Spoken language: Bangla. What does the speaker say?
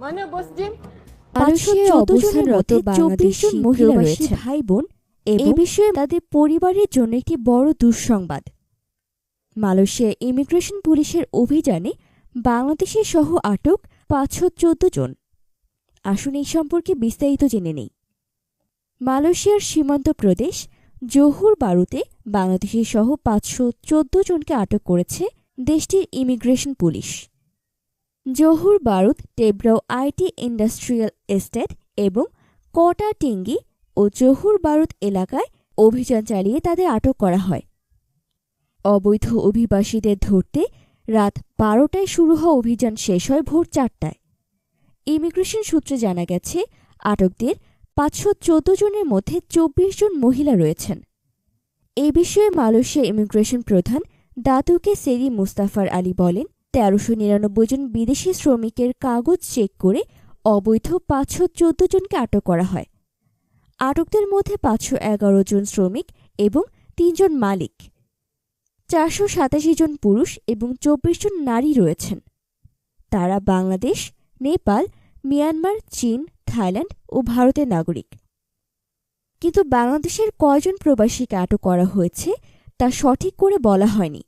মালয়েশিয়ায় অবস্থানরত চব্বিশ জন মহিলা রয়েছে ভাই বোন এ বিষয়ে তাদের পরিবারের জন্য একটি বড় দুঃসংবাদ। মালয়েশিয়া ইমিগ্রেশন পুলিশের অভিযানে বাংলাদেশের সহ আটক পাঁচশো চোদ্দ জন। আসুন এই সম্পর্কে বিস্তারিত জেনে নেই। মালয়েশিয়ার সীমান্ত প্রদেশ জহুর বারুতে বাংলাদেশের সহ পাঁচশো চোদ্দ জনকে আটক করেছে দেশটির ইমিগ্রেশন পুলিশ। জহুর বারুদ টেব্রাও আইটি ইন্ডাস্ট্রিয়াল এস্টেট এবং কটা টিঙ্গি ও জহুর বারুদ এলাকায় অভিযান চালিয়ে তাদের আটক করা হয়। অবৈধ অভিবাসীদের ধরতে রাত বারোটায় শুরু হওয়া অভিযান শেষ হয় ভোর চারটায়। ইমিগ্রেশন সূত্রে জানা গেছে, আটকদের পাঁচশো চোদ্দ জনের মধ্যে চব্বিশ জন মহিলা রয়েছেন। এ বিষয়ে মালয়েশিয়া ইমিগ্রেশন প্রধান দাতুকে সেরি মুস্তাফার আলী বলেন তেরোশো নিরানব্বই জন বিদেশি শ্রমিকের কাগজ চেক করে অবৈধ পাঁচশো চোদ্দ জনকে আটক করা হয়। আটকদের মধ্যে পাঁচশো এগারো জন শ্রমিক এবং তিনজন মালিক। চারশো সাতাশি জন পুরুষ এবং চব্বিশ জন নারী রয়েছেন। তারা বাংলাদেশ, নেপাল, মিয়ানমার, চীন, থাইল্যান্ড ও ভারতের নাগরিক। কিন্তু বাংলাদেশের কয়জন প্রবাসীকে আটক করা হয়েছে তা সঠিক করে বলা হয়নি।